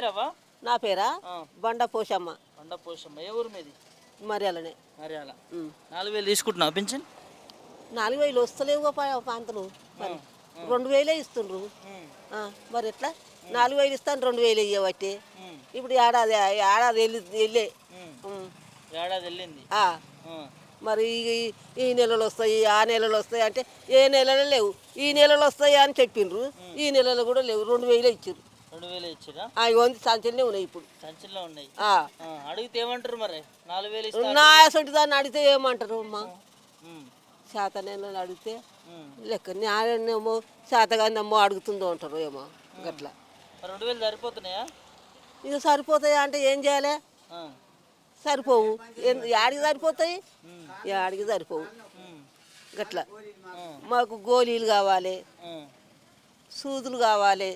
పేరవ్వా? నా పేరా. బండ పోషమ్మ. కొండ పోషమ్మ. ఏ ఊరు మీది? మరి అలానే మరి అలా ఉమ్. నాలుగు వేలు తీసుకుంటున్నావు పింఛన్? నాలుగు వేలు వస్తలేవు పాంతలు. మరి రెండు వేలే ఇస్తుండ్రు. మరి ఎట్లా? నాలుగు వేలు ఇస్తాను రెండు వేలు ఇవ్వబట్టి ఇప్పుడు ఏడాది ఏడాది వెళ్ళి వెళ్ళే. ఏడాది వెళ్ళింది. మరి ఈ- ఈ నెలలు వస్తాయి ఆ నెలలు వస్తాయి అంటే ఏ నెలలో లేవు. ఈ నెలలు వస్తాయి అని చెప్పిండ్రు ఈ నెలలో కూడా లేవు. రెండు వేలే ఇచ్చారు రెండు వేలు ఇచ్చిరా అవి వంది సంచలనే ఉన్నాయి ఇప్పుడు. సంచుల్లో ఉన్నాయి. అడిగితే ఏమంటారు మరి? నాలుగు వేలు నా అసలు దాన్ని అడిగితే ఏమంటారు అమ్మా? ఉమ్, శాతనేనని అడిగితే. లెక్క నేనేమో శాతగానేమో అడుగుతుందో అంటారు ఏమో గట్లా. రెండు వేలు సరిపోతున్నాయా? ఇక సరిపోతాయి అంటే ఏం చేయాలి. సరిపోవు. యాడికి సరిపోతాయి? యాడికి సరిపోవు. గట్లా. మాకు గోళీలు కావాలి సూదులు కావాలి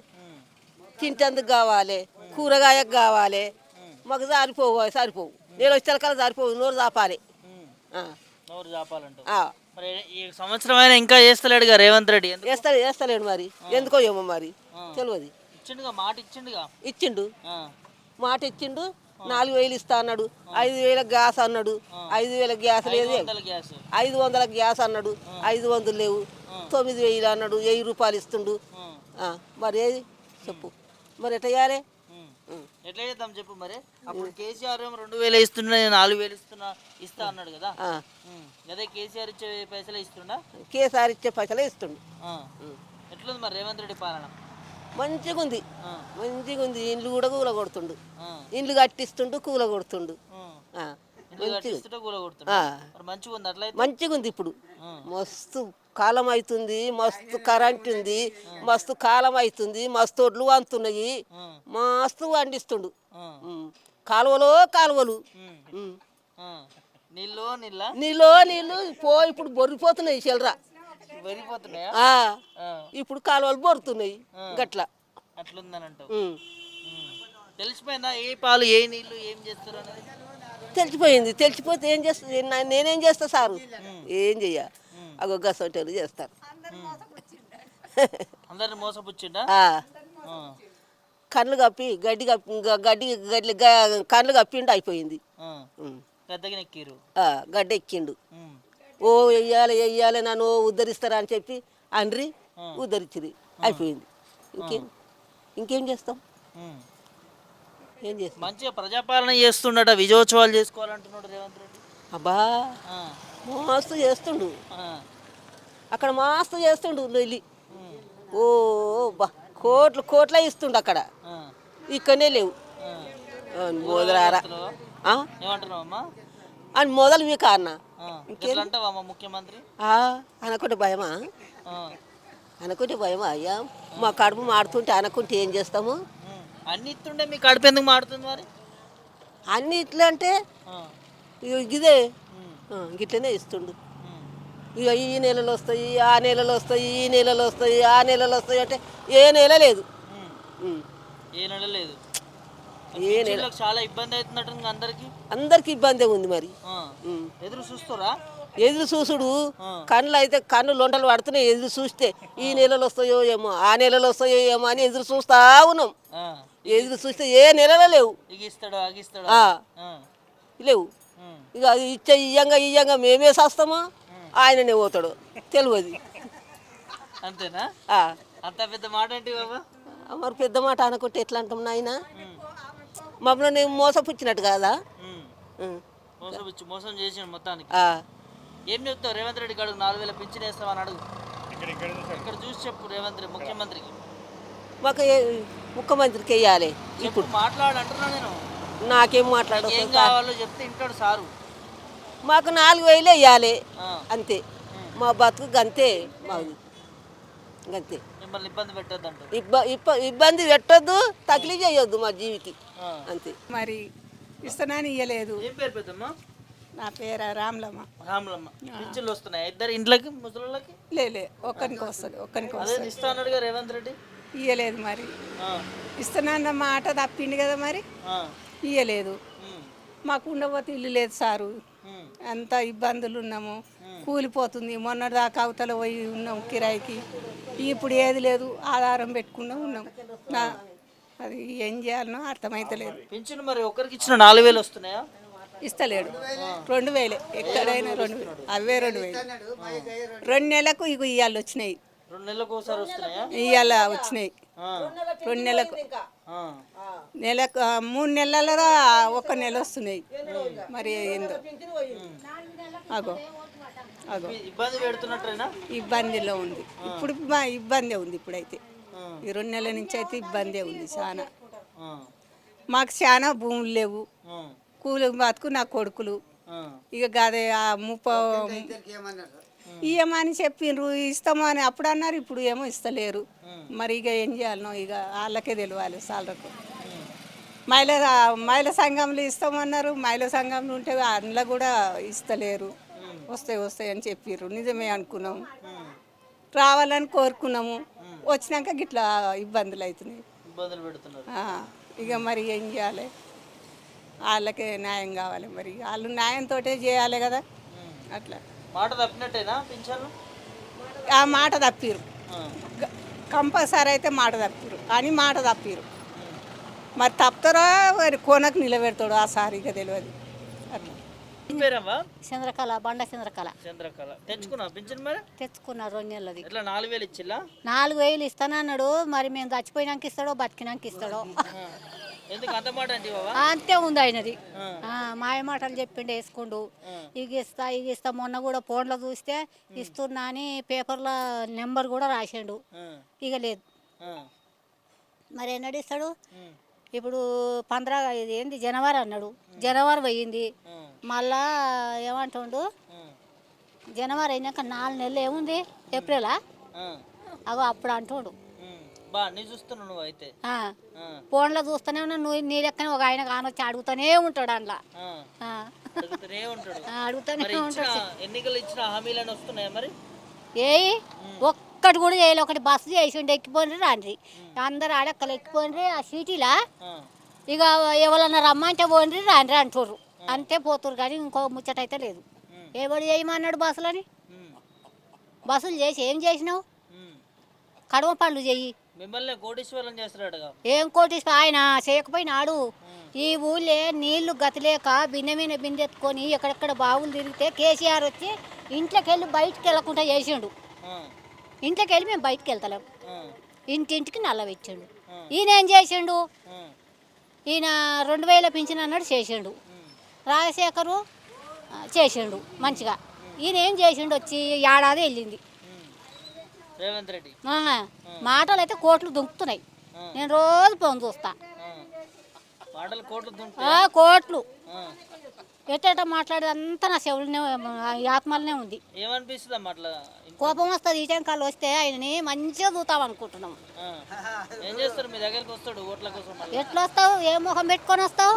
తింటందుకు కావాలి కూరగాయకు కావాలి. మాకు సరిపోవు సరిపోవు నేను వచ్చేకల్లా సరిపోవు నోరు చాపాలి నోరు చాపాలంటావు ఆ. మరి ఈ సంవత్సరం అయినా ఇంకా చేస్తలేడుగా రేవంత్ రెడ్డి? వేస్తా వేస్తలేడు మరి. ఎందుకో ఏమో మరి. తెలియదు ఇచ్చిండుగా మాట ఇచ్చిండుగా? ఇచ్చిండు. మాట ఇచ్చిండు నాలుగు వేలు ఇస్తా అన్నాడు. ఐదు వేల గ్యాస్ అన్నాడు. ఐదు వేల గ్యాస్ లేదు. ఐదు వందల గ్యాస్ అన్నాడు. ఐదు వందలు లేవు. తొమ్మిది వేలు అన్నాడు. వెయ్యి రూపాయలు ఇస్తుండు. మరి ఏది? చెప్పు. మరి ఎట్లా చేయాలి. ఎట్లా చేద్దాం చెప్పు మరి? అప్పుడు కేసీఆర్ ఏమో రెండు వేలు ఇస్తున్నా నేను నాలుగు వేలు ఇస్తున్నా ఇస్తా అన్నాడు కదా. అదే కేసీఆర్ ఇచ్చే పైసలే ఇస్తుండా? కేసీఆర్ ఇచ్చే పైసలే ఇస్తుండు. ఎట్లుంది మరి రేవంత్ రెడ్డి పాలన? మంచిగా ఉంది. మంచిగా ఉంది. ఇండ్లు కూడా కూల కొడుతుండు ఇండ్లు కట్టిస్తుండు కూల కొడుతుండు మంచిగా ఉంది. అట్లయితే? మంచిగా ఉంది ఇప్పుడు. మస్తు కాలం అవుతుంది మస్తు కరెంట్ ఉంది మస్తు కాలం అవుతుంది మస్తు ఒడ్లు వంతున్నాయి మస్తు వండిస్తుండు. కాలువలో కాలువలు. నీళ్ళు నీళ్ళ? పో ఇప్పుడు బొర్రిపోతున్నాయి చెల్లరా ఇప్పుడు కాలువలు బొరుతున్నాయి గట్లా. తెలిసిపోయిందా? ఏ పాలు ఏ నీళ్ళు ఏం చేస్తారు అనేది తెలిసిపోయింది. తెలిసిపోతే ఏం చేస్తా? నా- నేనేం చేస్తా సారు? ఏం చెయ్య? అగో చేస్తారు. అందరిని మోసపుచ్చిండా? కళ్ళు కప్పి గడ్డి కప్పి గడ్డి గడ్డి కళ్ళు కప్పిండు అయిపోయింది. గడ్డ ఎక్కిండు. ఓ వెయ్యాలి వెయ్యాలి నన్ను ఉద్ధరిస్తారా అని చెప్పి అండ్రి ఉద్ధరించిరి అయిపోయింది. ఇంకేం? ఇంకేం చేస్తాం. ఏం చేస్తాం? మంచిగా ప్రజాపాలన చేస్తుండట విజయోత్సవాలు చేసుకోవాలంటున్నాడు రేవంత్ రెడ్డి. అబ్బా మస్తు చేస్తుండు. అక్కడ మస్తు చేస్తుండు వెళ్ళి ఓ బా కోట్లు కోట్ల ఇస్తుండు అక్కడ. ఇక్కడనే లేవు. మొదలారా. అని మొదలు అంటావా అమ్మ ముఖ్యమంత్రి? అనకుంటే భయమా? అనుకుంటే భయమా అయ్యా? మా కడుపు మాడుతుంటే అనుకుంటే ఏం చేస్తాము. అన్ని ఇస్తుండే మీ కడుపు ఎందుకు మాడుతుంది మరి? అన్ని ఇట్లా అంటే ఇగో ఇదే. గిట్లనే ఇస్తుండు. ఇక ఈ నెలలు వస్తాయి ఆ నెలలు వస్తాయి ఈ నెలలు వస్తాయి ఆ నెలలు వస్తాయి అంటే ఏ నెల లేదు. ఏ నెల లేదు. ఏ నెల. చాలా ఇబ్బంది అవుతున్నట్టు అందరికి. అందరికి ఇబ్బంది ఉంది మరి. ఎదురు చూస్తారా? ఎదురు చూసుడు. కళ్ళు అయితే కన్ను లొంటలు పడుతున్నాయి ఎదురు చూస్తే. ఈ నెలలు వస్తాయో ఏమో ఆ నెలలు వస్తాయో ఏమో అని ఎదురు చూస్తా ఉన్నాం. ఎదురు చూస్తే ఏ నెలలో లేవు. లేవు. ఇక అది ఇచ్చే ఇయ్యంగా ఇయ్యంగా మేమే చేస్తామా ఆయననే పోతాడు. తెలియదు. అంతేనా? ఆ. అంత పెద్ద మాట బాబా? మరి పెద్ద మాట అనుకుంటే ఎట్లా అంటాం నాయన? మమ్మల్ని నేను మోసపుచ్చినట్టు కాదా? ఉం. మోసం చేసిన మొత్తానికి. ఏం చెప్తావు? రేవంత్ రెడ్డి అడుగు నాలుగు వేల పింఛన్ వేస్తామని అడుగు. ఇక్కడ చూసి చెప్పు రేవంత్ రెడ్డి ముఖ్యమంత్రికి. మాకు ఏ- ముఖ్యమంత్రికి వెయ్యాలి ఇప్పుడు. మాట్లాడు అంటున్నా నేను. నాకేం మాట్లాడదు ఏం కావాలో చెప్తే ఇంటాడు సారు. మాకు నాలుగు వేలు వెయ్యాలి ఆ, అంతే. మా బతుకు గంతే మాది. గంతే. మిమ్మల్ని ఇబ్బంది పెట్టద్దు అంటారు ఇబ్బ ఇబ్బ ఇబ్బంది పెట్టొద్దు తగిలి చేయొద్దు మా జీవికి. అంతే. మరి ఇస్తున్నాను ఇయ్యలేదు. ఏం పేరు పెద్దమ్మా? నా పేరు రామ్లమ్మ. రాములమ్మ. పింఛన్లు వస్తున్నాయి? ఇద్దరు ఇంట్లోకి ముసలిళ్ళకి? లేలే ఒక్కరికి వస్తుంది ఒక్కరికి వస్తుంది. ఇస్తా అన్నాడుగా రేవంత్ రెడ్డి. ఇయ్యలేదు మరి. ఆ, ఇస్తున్నాన్న మాట తప్పింది కదా మరి. ఆ, ఇయ్యలేదు. మాకు ఉండబోతే ఇల్లు లేదు సారు. అంత ఇబ్బందులు ఉన్నాము. కూలిపోతుంది. మొన్నటి దాకా అవతల పోయి ఉన్నాం కిరాయికి. ఇప్పుడు ఏది లేదు. ఆధారం పెట్టుకున్నా ఉన్నాం. నా అది ఏం చేయాలనో అర్థమైతలేదు. పింఛన్ మరి ఒకరికి ఇచ్చిన నాలుగు వేలు వస్తున్నాయా? ఇస్తలేడు. రెండు వేలే. ఎక్కడైనా రెండు వేలు. అవే రెండు వేలు. రెండు నెలలకు ఇక ఇవాళ వచ్చినాయి రెండు నెలలకు ఒకసారి వస్తున్నాయా? ఇవాళ వచ్చినాయి. రెండు నెలలకు ఆ, మూడు నెలలుగా ఒక నెల వస్తున్నాయి. మరి ఏందో? అగో అగో. ఇబ్బంది పెడుతున్నట్టేనా ఇబ్బందిలో ఉంది. ఇప్పుడు మా ఇబ్బందే ఉంది ఇప్పుడైతే. ఈ రెండు నెలల నుంచి అయితే ఇబ్బందే ఉంది చాలా మాకు చాలా భూములు లేవు. ఆ, కూలి బతుకు నా కొడుకులు. ఇక గదే ఆ ముప్ప ఇయ్యమని చెప్పిండ్రు ఇస్తాము అని అప్పుడు అన్నారు ఇప్పుడు ఏమో ఇస్తలేరు. మరి ఇక ఏం చేయాలనో ఇక వాళ్ళకే తెలియాలి సాలరకు. మహిళ మహిళా సంఘంలో ఇస్తామన్నారు మహిళా సంఘంలో ఉంటే అందులో కూడా ఇస్తలేరు. వస్తాయి వస్తాయి అని చెప్పిర్రు. నిజమే అనుకున్నాము రావాలని కోరుకున్నాము. వచ్చినాక గిట్లా ఇబ్బందులు అవుతున్నాయి ఇక మరి ఏం చేయాలి? వాళ్ళకే న్యాయం కావాలి మరి. వాళ్ళు న్యాయంతో చేయాలి కదా. అట్లా. మాట తప్పినట్టేనా పింఛన్లు? ఆ మాట తప్పిరు. కంపల్సరీ అయితే మాట తప్పిరు. అని మాట తప్పిరు. మరి తప్పుతారో మరి కొనకు నిలబెడతాడు ఆ సారిగా తెలియదు అట్లా. ఏం పేరమ్మా చంద్రకళ బండ చంద్రకళ. చంద్రకళ. తెచ్చుకున్నా పింఛన్ మరి? తెచ్చుకున్నారు రెండు నెలలది. నాలుగు వేలు ఇచ్చిల్లా? నాలుగు వేలు ఇస్తానన్నాడు. మరి మేము చచ్చిపోయినాక ఇస్తాడో బతికినాక ఇస్తాడో. అంత ఉంది ఆయనది. మాయ మాటలు చెప్పిండు వేసుకుండు. ఇక ఇస్తా ఇక ఇస్తా. మొన్న కూడా ఫోన్లో చూస్తే ఇస్తున్నా అని పేపర్లో నెంబర్ కూడా రాసిండు. ఇక లేదు. మరి ఎన్నడు ఇస్తాడు? ఇప్పుడు పంద్రా ఇది ఏంది? జనవరి అన్నాడు. జనవరి పోయింది. మళ్ళా ఏమంటుండు? జనవరి అయినాక నాలుగు నెలలు ఏముంది? ఏప్రిలా? అగో అప్పుడు అంటుండు. బా నీ చూస్తున్నావు నువ్వు అయితే. ఆ, ఆ, ఫోన్లో చూస్తూనే ఉన్నా నువ్వు నీ లెక్కనే ఒక ఆయన కానొచ్చి అడుగుతూనే ఉంటాడు అందులో. ఆ. అడుగుతూనే ఉంటాడు. ఆ, అడుగుతూనే మరి ఇచ్చిన ఉంటాడు. ఎన్నికలు ఇచ్చిన హామీలను వస్తున్నాయా మరి? ఏయ్ ఒక్కటి కూడా చేయలే ఒకటి బస్సు చేసిండు ఎక్కిపోయినరి రాండ్రి. అందరు ఆడక్కలు ఎక్కిపోయినరి ఆ సిటీలా? ఆ, ఇక ఎవరన్నా రమ్మంటే పోండ్రి రాండ్రి అంటారు అంతే పోతురు కానీ ఇంకో ముచ్చట అయితే లేదు. ఎవడు చేయమన్నాడు బస్సులని? ఉమ్, బస్సులు చేసి ఏం చేసినావు? ఉమ్. కడవ పనులు చెయ్యి మిమ్మల్ని కోటీశ్వరం చేస్తున్నాడుగా. ఏం కోటిస్తా ఆయన చేయకపోయినాడు ఈ ఊళ్ళే నీళ్ళు గతిలేక బిన్నె మీద బిందెత్తుకొని ఎక్కడెక్కడ బావులు తిరిగితే కేసీఆర్ వచ్చి ఇంట్లోకి వెళ్ళి బయటికి వెళ్ళకుండా చేసిండు. ఇంట్లోకి వెళ్ళి మేము బయటికి వెళ్తలేం ఇంటింటికి నల్లవెచ్చిండు ఈయన ఏం చేసిండు? ఈయన రెండు వేల పింఛన్ అన్నాడు చేసిండు. రాజశేఖరు చేసిండు మంచిగా. ఈయన ఏం చేసిండు? వచ్చి ఏడాది వెళ్ళింది. రేవంత్ రెడ్డి. మాటలు అయితే కోట్లు దుంకుతున్నాయి. నేను రోజు ఫోన్ చూస్తా. మాటలు కోట్లు. ఎట్టేట మాట్లాడేది అంతా నా చెవులనే ఆత్మలనే ఉంది. ఏమనిపిస్తుంది అట్లా కోపం వస్తుంది ఈ టెంకాలు వస్తే ఆయనని మంచిగా చూద్దాం అనుకుంటున్నాం. ఏం చేస్తారు? మీ దగ్గరికి వస్తాడు ఓట్ల కోసం ఎట్లా వస్తావు ఏ ముఖం పెట్టుకొని వస్తావు?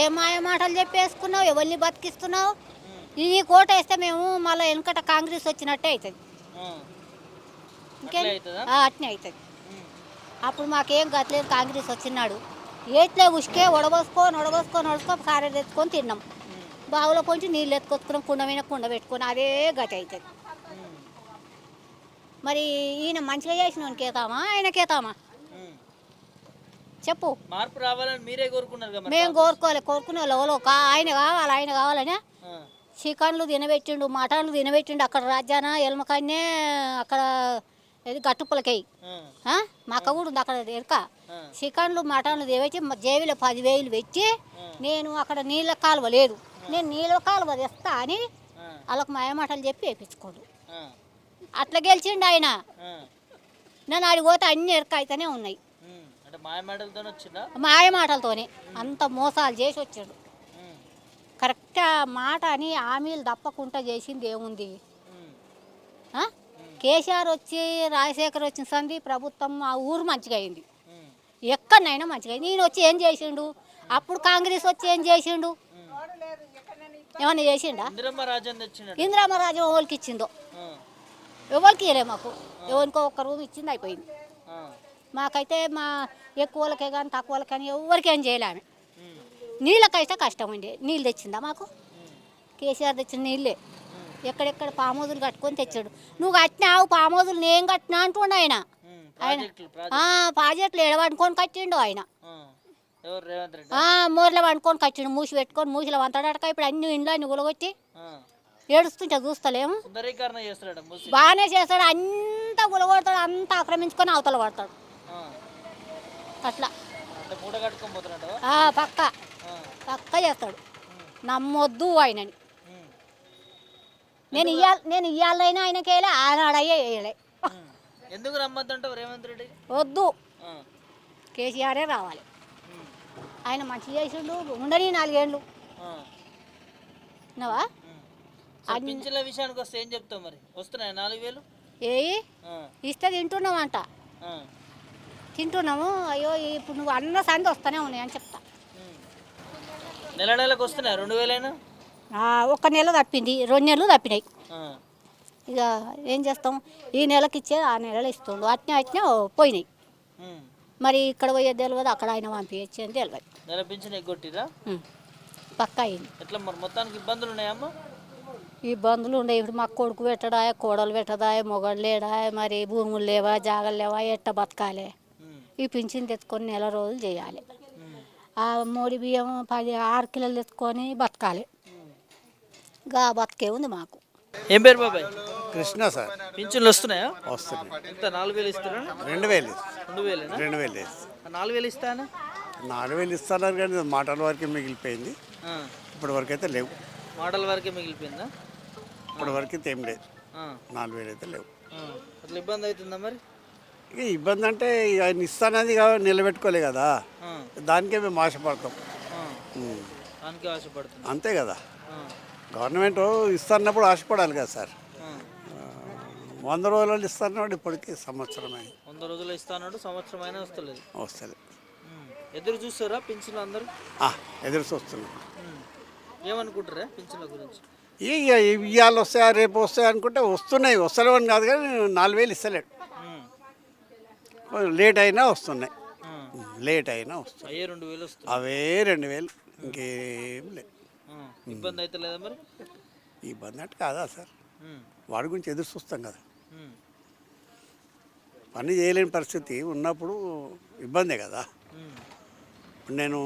ఏ మాయ మాటలు చెప్పేసుకున్నావు? ఎవరిని బతికిస్తున్నావు? ఈ కోట వేస్తే మేము మళ్ళీ వెనకట కాంగ్రెస్ వచ్చినట్టే అవుతుంది. ఇంకేం? ఆ, అట్నే అవుతుంది. అప్పుడు మాకేం గతలేదు కాంగ్రెస్ వచ్చినాడు. ఏట్లే ఉసుకే ఉడబోసుకో నొడబోసుకో నడుచుకో సారే తెచ్చుకొని తిన్నాం. బావులో కొంచెం నీళ్ళు ఎత్తుకొచ్చుకున్నాం కుండ మీద కుండ పెట్టుకొని అదే గతి అవుతుంది. మరి ఈయన మంచిగా చేసిన కేతామా? ఆయన కేతామా. చెప్పు. మార్పు రావాలని మీరే కోరుకున్నారు కదా. మేము కోరుకోవాలి కోరుకునే వాళ్ళు ఎవరో ఆయన కావాలి ఆయన కావాలనే చికెన్లు తినబెట్టిండు మటన్లు తినబెట్టిండు అక్కడ రాజ్యాన ఎలమకాయనే అక్కడ ఇది గట్టుపులకై ఆ, మా కూడా ఉంది అక్కడ ఎరక. ఆ. చికెన్లు మటన్లు మా జేబులో పదివేలు పెట్టి నేను అక్కడ నీళ్ళ కాలువ లేదు. నేను నీళ్ళ కాలువ తెస్తా అని వాళ్ళకి మాయమాటలు చెప్పి వేయించుకోడు అట్లా గెలిచిండు ఆయన. నన్ను ఆడికి పోతే అన్ని ఎరక అయితేనే ఉన్నాయి. ఉమ్. అంటే మాయ మాటలతో వచ్చిందా మాయ మాటలతోనే. అంత మోసాలు చేసి వచ్చాడు. కరెక్ట్ మాట అని హామీలు తప్పకుండా చేసింది ఏముంది? కేసీఆర్ వచ్చి రాజశేఖర్ వచ్చిన సంది ప్రభుత్వం ఆ ఊరు మంచిగా అయింది ఎక్కడనైనా మంచిగా అయింది ఈయన వచ్చి ఏం చేసిండు? అప్పుడు కాంగ్రెస్ వచ్చి ఏం చేసిండు? ఏమన్నా చేసిండా? ఇందిరమ్మ రాజ్యం ఎవరికి ఇచ్చిందో? ఎవరికి ఇవ్వలే మాకు. ఎవరికో ఒక్క రూమ్ ఇచ్చింది అయిపోయింది. మాకైతే మా ఎక్కువ వాళ్ళకే కానీ తక్కువ వాళ్ళకి కానీ ఎవరికి ఏం చేయలే ఆమె. ఉమ్, నీళ్ళకైతే కష్టం ఉండే. నీళ్ళు తెచ్చిందా మాకు? కేసీఆర్ తెచ్చిన నీళ్ళే. ఎక్కడెక్కడ పామోదులు కట్టుకొని తెచ్చాడు. నువ్వు కట్టినావు పామోదులు నేను కట్టినా అంటుండ ఆయన. ఆయన ప్రాజెక్టులు ఎడవండుకొని కట్టిండు ఆయన. మూరలో వండుకొని కట్టిండు మూసి పెట్టుకొని మూసిలో వంతాడక ఇప్పుడు అన్ని ఇండ్లు అన్ని గులగొట్టి ఆ. ఏడుస్తుంటే చూస్తలేము. బాగానే చేస్తాడు అంతా గులగొడతాడు అంతా ఆక్రమించుకొని అవతల పడతాడు. ఆ. అట్లా. పక్క. పక్క చేస్తాడు. నమ్మొద్దు ఆయనని. నేను ఇయ్యాల నేను ఇయ్యాలైనా ఆయనకి వేయలే ఆనాడయ్యే వేయలే. ఎందుకు రమ్మద్దంటావు రేవంత్ రెడ్డి? వద్దు. కేసీఆరే రావాలి. ఆయన మంచి చేసిండు ఉండని నాలుగేళ్ళు సరే, పింఛన్ల విషయానికి వస్తే ఏం చెప్తావు మరి? వస్తున్నాయి నాలుగు వేలు? ఏయి ఆ. ఇస్తే తింటున్నామంట. తింటున్నాము అయ్యో ఇప్పుడు నువ్వు అన్న సంది వస్తూనే ఉన్నాయి అని చెప్తా. నెల నెలకు వస్తున్నాయి? రెండు వేలైనా? ఆ, ఒక్క నెల తప్పింది రెండు నెలలు తప్పినాయి. ఇక ఏం చేస్తాం? ఈ నెలకి ఇచ్చే ఆ నెలలో ఇస్తుండు. అట్నే అట్నే పోయినాయి. మరి ఇక్కడ పోయేది తెలియదు అక్కడ ఆయన పంపించేది తెలియదు నెల పింఛన్ ఎగ్గొట్టిరా? ఉమ్. పక్క అయింది. ఎట్లా మరి? మొత్తానికి ఇబ్బందులు ఉన్నాయమ్మా? ఇబ్బందులు ఉండే ఇప్పుడు మా కొడుకు పెట్టడా కోడలు పెట్టదా మొగడు లేడా మరి భూములు లేవా జాగలు లేవా ఎట్ట బతకాలి. ఈ పింఛన్ తెచ్చుకొని నెల రోజులు చేయాలి. ఆ మోడి బియ్యం పది ఆరు కిలోలు తెచ్చుకొని బతకాలి. గా బతికే ఉంది మాకు. ఏం పేరు బాబాయ్? కృష్ణ సార్. పింఛన్లు వస్తున్నాయా? వస్తున్నాయి. ఎంత? నాలుగు వేలు ఇస్తారా? రెండు వేలు రెండు వేలేనా? రెండు వేలు నాలుగు వేలు ఇస్తానా? నాలుగు వేలు ఇస్తున్నారు కానీ మాటల వరకే మిగిలిపోయింది. ఆ. ఇప్పటి వరకు అయితే లేవు. మోడల్ వరకే మిగిలిపోయిందా? ఇప్పటి వరకు అయితే ఏం లేదు. ఆ. నాలుగు వేలు అయితే లేవు. అట్లా ఇబ్బంది అవుతుందా మరి? ఇక ఇబ్బంది అంటే ఇక ఆయన ఇస్తానది నిలబెట్టుకోలే కదా. దానికే మేము ఆశపడతాం. అంతే కదా. ఆ. గవర్నమెంట్ ఇస్తున్నప్పుడు ఆశపడాలి కదా సార్. వంద రోజులు ఇస్తున్నప్పుడు ఇప్పటికీ సంవత్సరం అయింది వంద రోజులు ఇస్తానడు సంవత్సరం అయినా వస్తలేదు. వస్తుంది ఉమ్. ఎదురు చూస్తారా పింఛన్లు అందరూ? ఆ, ఎదురు చూస్తున్నాం. ఏమనుకుంటారా పింఛన్ల గురించి? ఇవాళ వస్తాయా రేపు వస్తాయా అనుకుంటే వస్తున్నాయి. వస్తలేవని కాదు కానీ నాలుగు వేలు ఇస్తలేడు. లేట్ అయినా వస్తున్నాయి. లేట్ అయినా వస్తున్నాయి. అవే రెండు వేలు. ఇంకేం లేదు. ఇబ్బంది అయితే లేదా మరి? ఇబ్బంది అంటే కాదా సార్. వాడి గురించి ఎదురు చూస్తాం కదా. పని చేయలేని పరిస్థితి ఉన్నప్పుడు ఇబ్బందే కదా. నేను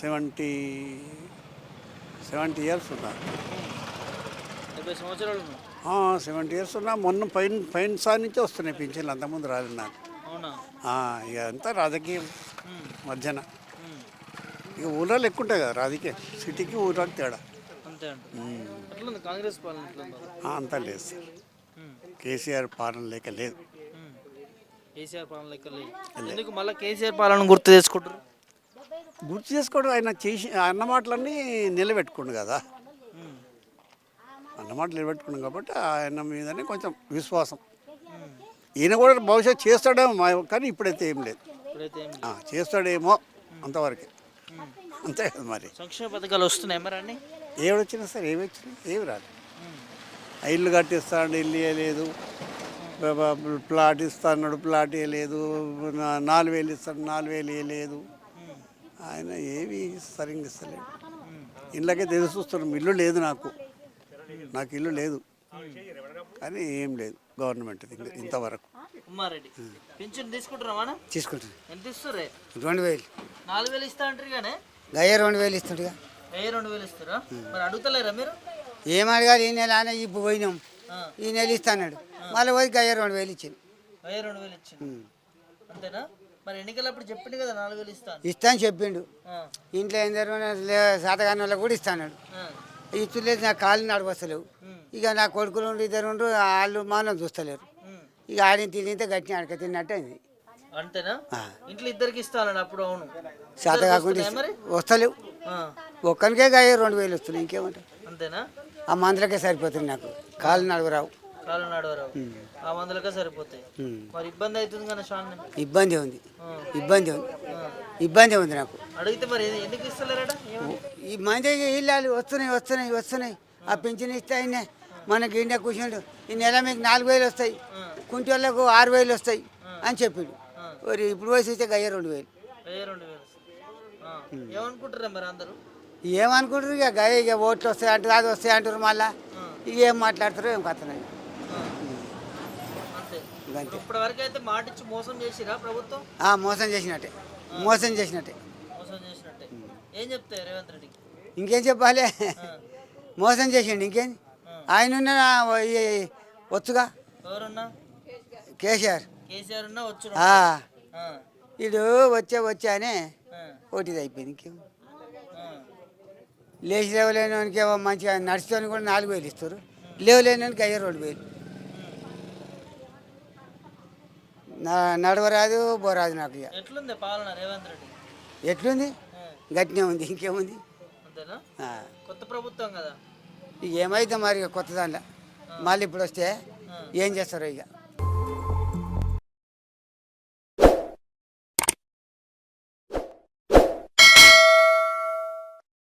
సెవెంటీ సెవెంటీ ఇయర్స్ ఉన్నా. సెవెంటీ ఇయర్స్ ఉన్నా మొన్న పైన పైన సార్ నుంచి వస్తున్నాయి పింఛన్లు అంతకుముందు రాలేదు నాకు. ఇక అంతా రాజకీయం. మధ్యన. ఇక ఊళ్ళో ఎక్కువ ఉంటాయి కదా రాజకీయం సిటీకి ఊళ్ళకి తేడా. అంతే అంట ఎట్లుంది కాంగ్రెస్ పాలన ఆ, అంతా లేదు సార్. కేసీఆర్ పాలన లేక లేదు. కేసీఆర్ పాలన లెక్క లేదు. ఎందుకు మళ్ళీ కేసీఆర్ పాలన గుర్తు తెచ్చుకుంటారు గుర్తు చేసుకోవడం ఆయన చేసి అన్న మాటలన్నీ నిలబెట్టుకుండు కదా. అన్న మాటలు నిలబెట్టుకున్నాం కాబట్టి ఆయన మీదనే కొంచెం విశ్వాసం. ఈయన కూడా భవిష్యత్తు చేస్తాడేమో మా కానీ ఇప్పుడైతే ఏం లేదు. ఇప్పుడైతే ఏం ఆ, చేస్తాడేమో అంతవరకే. అంతే కదా మరి. సంక్షేమ పథకాలు వస్తున్నాయి మరి అన్ని? ఏమిడొచ్చినా సరే ఏమి వచ్చినా ఏమి రాదు ఇల్లు కట్టిస్తాడు ఇల్లు బ- ప్లాట్ ఇస్తాడు ప్లాట్ ఇవ్వలేదు నా- నాలుగు వేలు ఇస్తాడు నాలుగు వేలు ఇవ్వలేదు ఆయన ఏవి సరిగ్గా ఇస్తలేడు. ఇళ్ళకే తెలిసి చూస్తున్నాం ఇల్లు లేదు నాకు. నాకు ఇల్లు లేదు. కానీ ఏం లేదు గవర్నమెంట్ ఇంతవరకు. ఉమ్మారెడ్డి పింఛన్ తీసుకుంటున్నామా తీసుకుంటాను ఎంత ఇస్తుర్రే రెండు వేలు. నాలుగు వేలు ఇస్తా అంటారు కానీ. గయ్య రెండు వేలు ఇస్తుండగా. వెయ్యి రెండు వేలు ఇస్తారా? మరి అడుగుతలేరా మీరు? ఏం అడగాలి? ఈ నెల ఇప్పుడు పోయినాం. ఈ నెల ఇస్తాడు మళ్ళీ పోయి గయ్య రెండు వేలు ఇచ్చింది వెయ్యి రెండు వేలు ఇచ్చింది అంతేనా? మరి ఎన్నికలప్పుడు చెప్పిండు కదా నాలుగు వేలు ఇస్తాను చెప్పిండు. ఇంట్లో ఏం జరిగిన శాతగాని వాళ్ళకి కూడా ఇస్తాడు ఇచ్చులేదు నా కాళ్ళు నడవస్తలేవు ఇక నా కొడుకులు ఇద్దరు వాళ్ళు మానం చూస్తలేరు. ఇక ఆడిని తినితే గట్టి అడక తిన్నట్టు అయింది అంతేనా ఇంట్లో ఇద్దరికి ఇస్తాను అప్పుడు అవును. శాత ఇద్దరికి కాకుండా వస్తలేవు. ఒక్కరికే గయ్య రెండు వేలు వస్తున్నాయి ఇంకేమంటారు అంతేనా? ఆ మందులకే సరిపోతుంది నాకు. కాళ్ళు నడవరావు కాలు నడవరావు. ఆ మందులకే సరిపోతాయి. ఉమ్. మరి ఇబ్బంది అవుతుంది కదా షాన్ ఇబ్బంది ఉంది. ఇబ్బంది ఉంది. ఇబ్బంది ఉంది నాకు. అడిగితే మరి ఎన్ని- ఎందుకు ఇస్తలేరట? ఈ మందికి ఇల్లాలు వస్తున్నాయి వస్తున్నాయి వస్తున్నాయి. ఆ పింఛన్ ఇస్తే ఆయనే మనకి ఇండియా కూర్చుండు. ఈ నెల మీకు నాలుగు వేలు వస్తాయి. కుంటి వాళ్ళకు ఆరు వేలు వస్తాయి అని చెప్పిండు. మరి ఇప్పుడు వయసు ఇస్తే గయ్య రెండు వేలు. ఏమనుకుంటారా ఇక గయ్య ఇక ఓట్లు వస్తాయి అంటారు అది వస్తాయి అంటారు మళ్ళా. ఇక ఏం మాట్లాడతారో ఏం కథనాయి అయితే మోసం చేసిరా ప్రభుత్వం? ఆ, మోసం చేసినట్టే. మోసం చేసినట్టే. ఇంకేం చెప్పాలి? మోసం చేసిండు ఇంకేం? ఆయన వచ్చుగా ఎవరున్నా? కేసీఆర్. కేసీఆర్ ఉన్నా వచ్చు వచ్చే వచ్చే అని ఆ, ఓటీది అయిపోయింది ఇంకేం. లేచి లేవలేని వానికి ఏమో మంచిగా నడుచుకొని కూడా నాలుగు వేలు ఇస్తారు. లేవలేని వానికి అయ్యే రెండు వేలు. నా నడవరాదు పోరాదు నాకు ఇక. ఎట్లుంది పాలన రేవంత్ రెడ్డి? ఎట్లుంది? గట్టినే ఉంది ఇంకేముంది. కొత్త ప్రభుత్వం కదా. ఇక ఏమైతే మరి కొత్త దాంట్లో మళ్ళీ ఇప్పుడు వస్తే ఏం చేస్తారో ఇక.